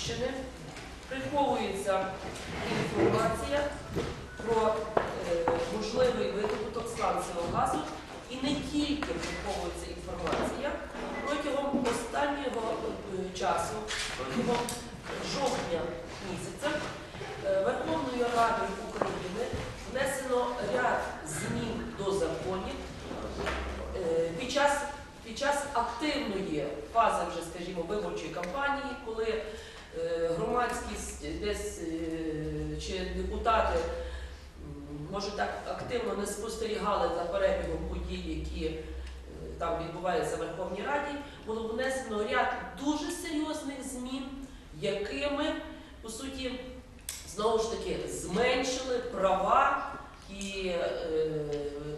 Львівщини приховується інформація про е, можливий видобуток сланцевого газу. І не тільки приховується інформація протягом останнього е, часу, протягом жовтня місяця е, Верховною Радою України внесено ряд змін до законів під час, під час активної фази, вже скажімо, виборчої кампанії, коли громадськість десь е, чи депутати може так активно не спостерігали за перебігом подій, які е, там відбуваються в Верховній Раді, було внесено ряд дуже серйозних змін, якими, по суті, знову ж таки зменшили права і е,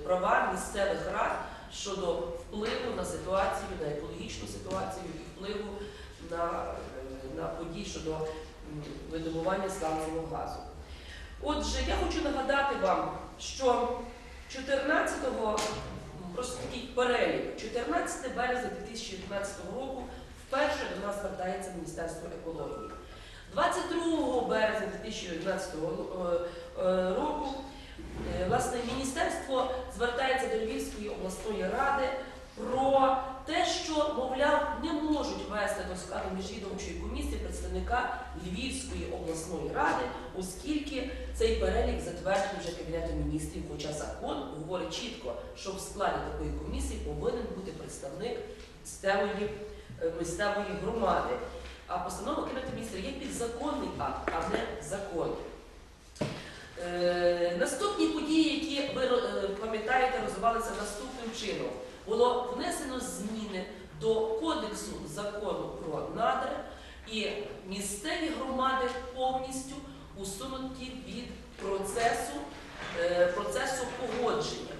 права місцевих рад щодо впливу на ситуацію, на екологічну ситуацію і впливу на, події щодо видобування сланцевого газу. Отже, я хочу нагадати вам, що 14-го, просто такий перелік, 14 березня 2019 року вперше до нас звертається Міністерство екології. 22 березня 2011 ро- е, е, року е, власне міністерство звертається до Львівської обласної ради про те, що, мовляв, не можуть вести до складу міжвідомчої комісії представника Львівської обласної ради, оскільки цей перелік затверджений вже Кабінетом міністрів, хоча закон говорить чітко, що в складі такої комісії повинен бути представник місцевої, е, місцевої громади. А постанова Кабінету міністрів є підзаконний акт, а не закон. Е, наступні події, які ви е, пам'ятаєте, розвивалися наступним чином. Було внесено зміни до Кодексу закону про надра, і місцеві громади повністю усунуті від процесу, е, процесу погодження.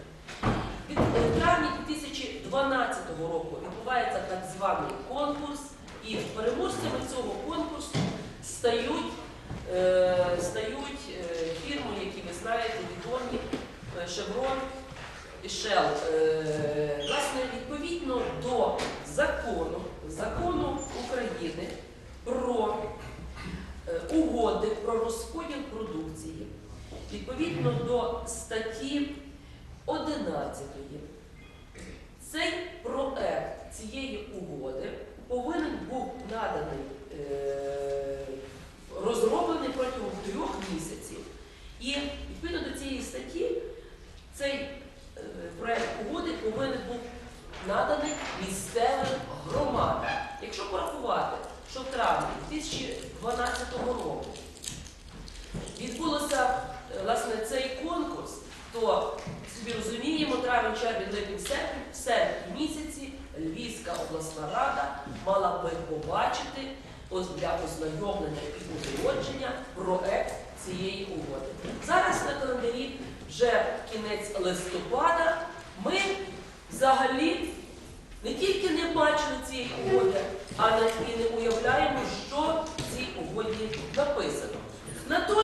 Від е, травня 2012 року відбувається так званий конкурс, і переможцями цього конкурсу стають, е, стають фірми, які ви знаєте, відомі, Chevron і. Е, власне, відповідно до закону, закону України про е, угоди про розподіл продукції, відповідно до статті 11 цей проект цієї угоди повинен був наданий, е, розроблений протягом трьох місяців. І відповідно до цієї статті цей е, проект угоди повинен був наданий місцевим громадам. Якщо порахувати, що в травні 2012 року відбулося е, власне цей конкурс, то собі розуміємо, травень, червень, липень, серпень, в серпні місяці Львівська обласна рада мала би побачити для ознайомлення і узгодження проект цієї угоди. Зараз на календарі вже кінець листопада. Ми взагалі не тільки не бачили цієї угоди, а і не уявляємо, що в цій угоді написано.